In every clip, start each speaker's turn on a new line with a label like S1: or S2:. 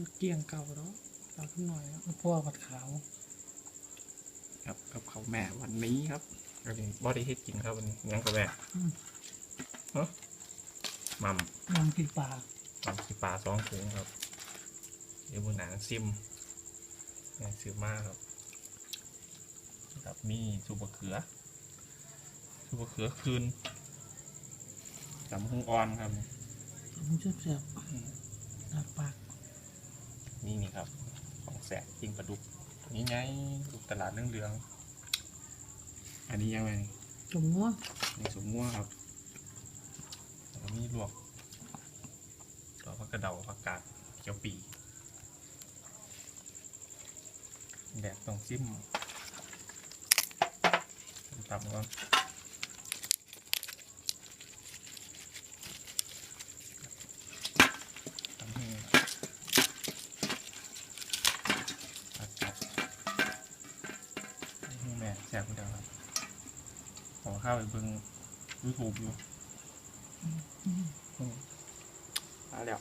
S1: จะเกี่ยงเก่าแล้วเราขึ้นหน่อยแล้วพ่อผัดขาว
S2: ครับกับเขาวแม่วันนี้ครับอันนี้บอดี้เฮ็ดกินครับวันนี้ยังกับแม่
S1: อืม
S2: เนาะมัม
S1: ยำปีปลา
S2: มัมสีปลาสองถุงครับ เดี๋ยวมือหนังซิมแม่ซื้อมาครับครับมีสูบมะเขือสูบมะเขือคืนจำหุงอ่อนครับ
S1: มันแซ่บๆดัดปาก
S2: นี่นี่ครับ ของแสบจริงปลาดุกนี่ไงดุกตลาดเรื่องเรืองๆอันนี้ยังไงนี่
S1: จมง้ว
S2: นี่สมม่วงครับแล้วก็มีลวกตัวผักกระเดาผักกาดเจียวปีแดดต้องซิมตำก่อน ขอข้าวไปเบิ่งยูทูบอยู่มาแล้ว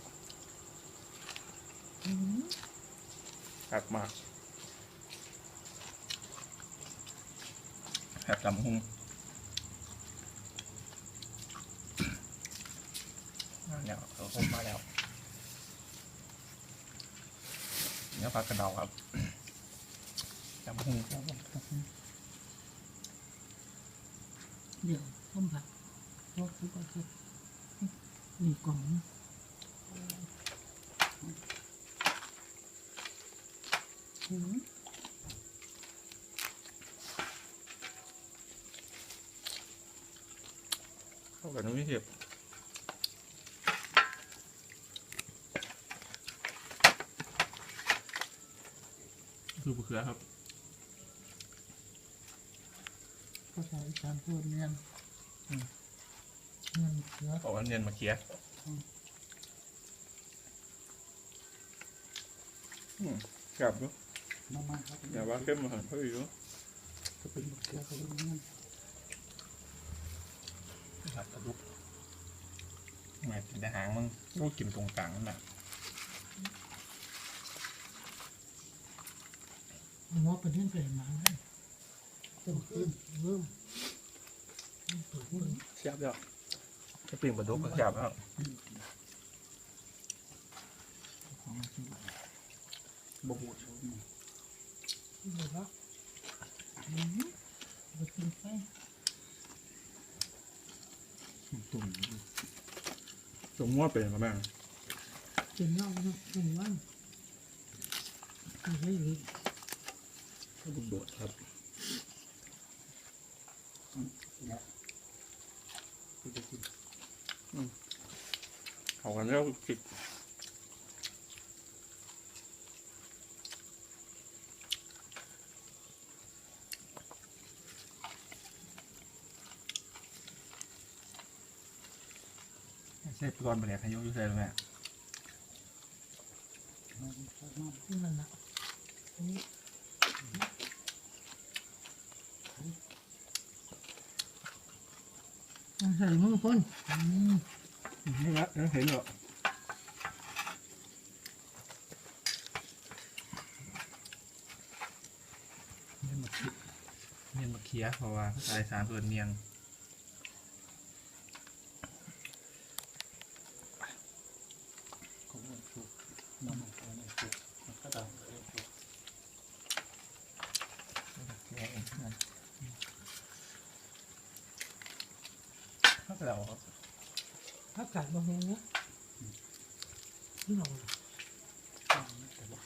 S1: อืม
S2: หักมากหักลำหุงมาแล้วเขาคงมาแล้วเนื้อปลากระเดาครับลำหุง
S1: เดี๋ยวต้มผักรสทุกคนคือนี่กล่องอืม
S2: เข้ากับน้ำมิเห็บคือเขือครับ
S1: ภาษาอีสานพูดเนียนอืมเนียนเสือ
S2: เอาอันเนียนมาเคี้ย
S1: อืม
S2: อืมกลับดู
S1: มามาครับ
S2: อย่าว่าเข้มมาหันเขาอีกดู
S1: ก็เป็นบักเสือเขาเป็นเนียน
S2: ครับกระดุกแม่กินแต่หางมึงกูกินตรงกลางนั่นแหละ
S1: งอเป็นเรื่องเป็นหมาให้เต็มขึ้นเริ่มเปิดเปิด
S2: เสียบแล้วจะปิ่งปลาดุกก็เสียบแล้ว
S1: ของจริง
S2: บบูด
S1: เดี๋ยวละอืมไปกินไป
S2: ตุ่มสมว่าเป็นมาบ้าง
S1: กินเหล้าเนาะหนึ่งวันก็ให้ดี
S2: ก็บุกโดดครับอืมเขา กันแล้วจิกเซฟก่อนไปเลยพายุอยุ่เซฟเลยแม่
S1: นี่มันละนี่ใส่มือคนอืม
S2: นี่ละเห็นเหรอเนียนมาเคี้ยเนียนมาเคี้ยเพราะว่าลายสารตัวเนียน
S3: ก็ว่าถูกน้ำมันก็ไม่ถูกมันก็ดำก็ถูก
S2: ถ้าเราครับ
S1: อากาศบางแห่งเนี้ยนี่เรา
S3: แต่ว่า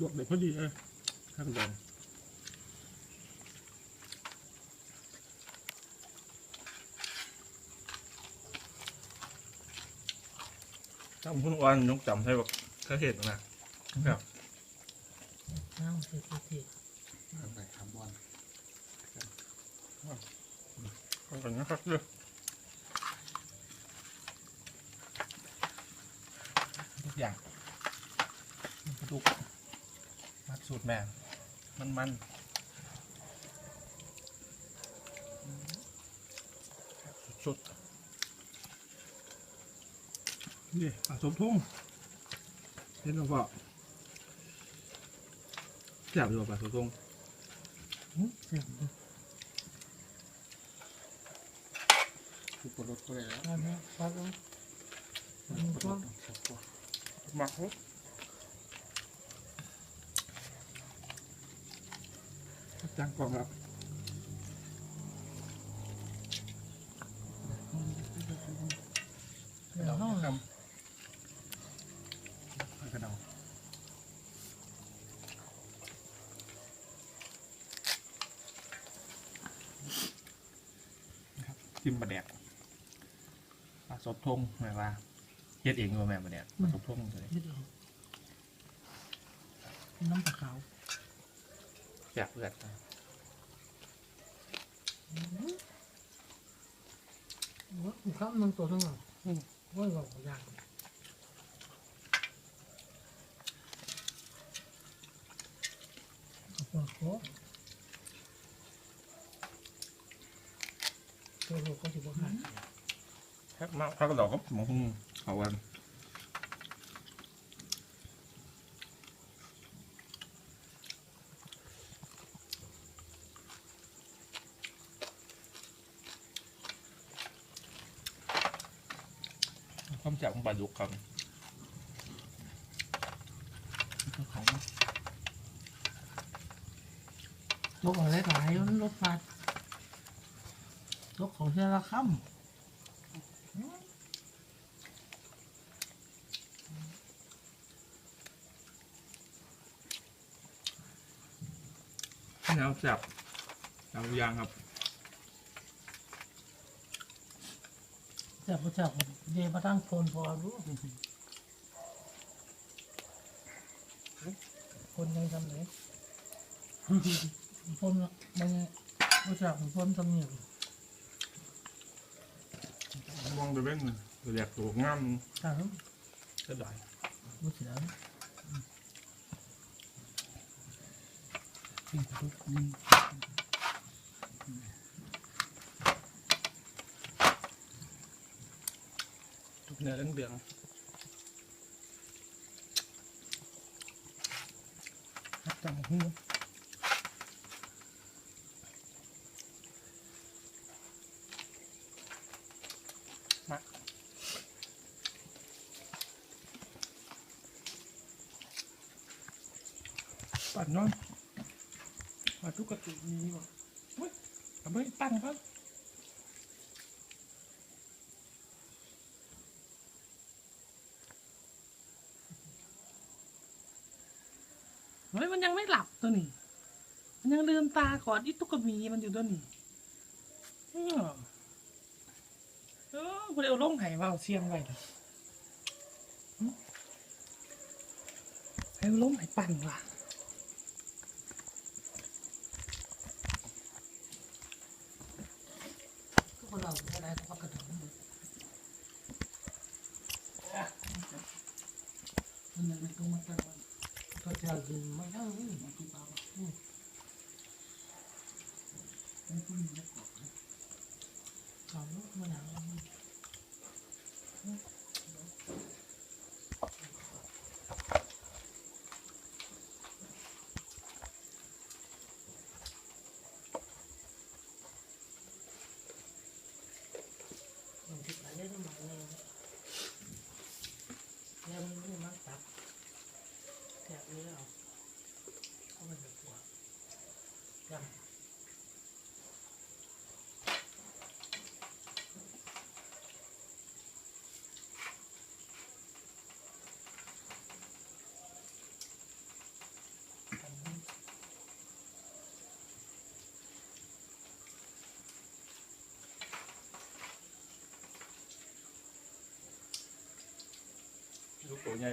S2: ดวกเด็กพอดีเลยถ้าเราจำพุ่นวันยกจำให้แบบเขาเห็นนะครับ
S1: น้ำเสียที
S3: ไปทำบอล
S2: เอากันนะครับเด้อทุกอย่างทุกมัดสูตรแม่มันมันสุดๆนี่ปลาสมทุ่งเห็นหรือเปล่าแซ่บอยู่ปลาสมทุ่ง
S1: อื้อเสียงเลย
S3: คือปลดก็ได้แล้ว
S1: ได้ไหมฟังเอา
S3: ปลดสักตัว
S2: หมักครับจังกล่องครับ
S1: เดี๋ยวห้อง
S2: ครับกระดาครับจิ้มปลาแดก สดทงแม่ว่าเฮ็ดเองว่าแม่ปลาแดกปลาสดทงเลย
S1: นิดเดียวน้ำปลาขาว
S2: แจกเลือดนะ
S1: ว่าข้ามมันตัวทั้งหมดว่าเราอยากขอบคุณครับตัวเราก็ถือว่าขาด
S2: แค่ มาพักกระดอกครับหมองเอาวันความแจ่วของปลาดุกครับ
S3: ของ
S1: ลกอะไรหลายมันลกมาลกของเชลคัม
S2: แนวแจ่บแนวยางครับ
S1: จับก็จับเดี๋ยวมาตั้งโคนพอรู้คนยังทำไหนคนมันก็จับคนทำเนี่ย
S2: มองไปเป็นแหลกตัวงาม
S1: ใช่ครับ
S2: ก็ได้
S1: รู้สึกแล้ว
S3: ที่ทุกนี่
S2: เนื้อเดือง
S1: จังหู
S2: ปั่นนอน มาทุกกระตุกมีว่ะเฮ้ยทำไมปั่นครับ
S4: เฮ้ยมันยังไม่หลับตัวนี้ มันยังลืมตาก่อนอีตุกกมีมันอยู่ตัวนี้เออเออพอเร็วลงไห้ว่าวเสียงไว้เลยหึให้ลงไห้ปั่นว่ะ
S1: ทุก คนเราอะไรก็กระถิ่นมันยังไม่ต้องมาตั้งก็จะยืนไม่ได้เลยมันคือเปล่าเขาลูกมันหนาวมันติดอะไรได้มาเลยแล้วมันไม่มันตับแกะนี้เอาเอามันจะปวดยัง
S2: ลูก ตัวใหญ่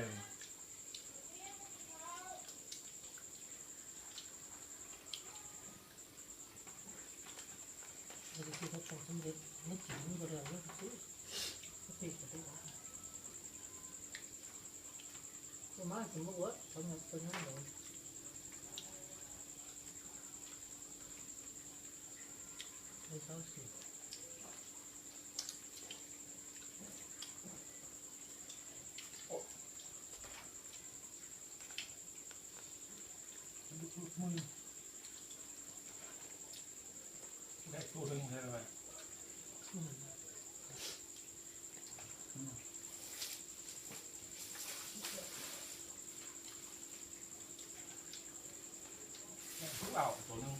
S1: เราจะคิดว่าของสำเร็จไม่ถึงก็เร็วแล้วก็ซื้อก็ติดกับตัวประมาณถึงเมื่อวันสำหรับตัวนั้นเลย นึง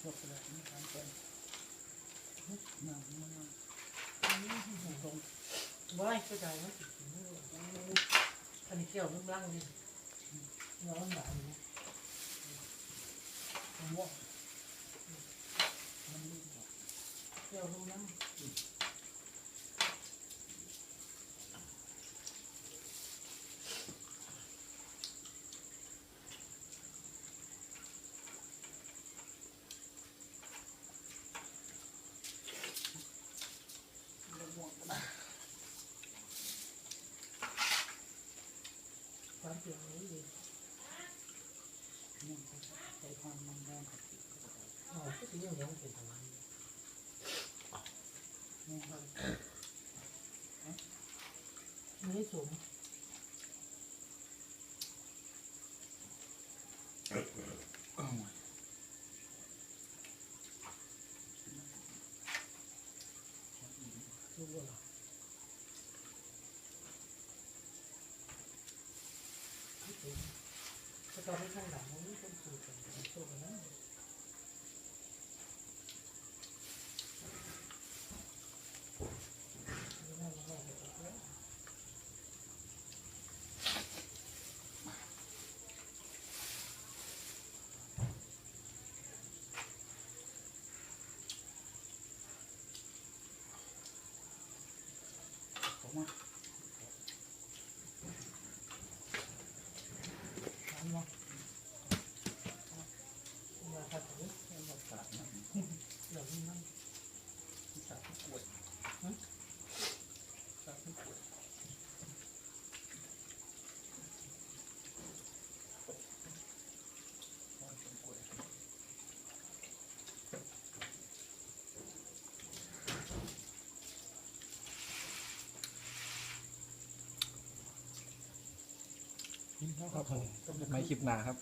S3: พวกกรดาษนี่
S1: เป็
S3: นหนังมัน
S1: นี่ที่หูตรงว่ายกระจายมันติดถึงมืออันนี้เกี่ยวนุ่มล่างนี่ร้อนหนาวอยู่มันว่า
S3: มัน
S1: เกี่ยวนุ่มล่าง ความเกี่ยงนี้ดี
S3: ม่วงก็ใส่ความมันแรงกับติดก็ได้
S1: อ๋อก็ถืออย่างนี้มันเป็นอะไร
S3: ม่วงก็
S1: ไม่สม
S3: อ้าว
S1: รู้ว่า ถ้าตอนนี้ข้างหลังมันไม่ต้องสูดกันสูดกันนะนั่นมันไม่ได้แล้ว
S3: ผมว่า
S1: ถามว่าว่าถ้าถึง
S3: แค่เราสาดมัน
S1: เหลือมัน
S3: สาดผู้ป่วยสาดผู้ป่วยสาดผู้ป่วย
S2: ไม่คลิปหนาครับ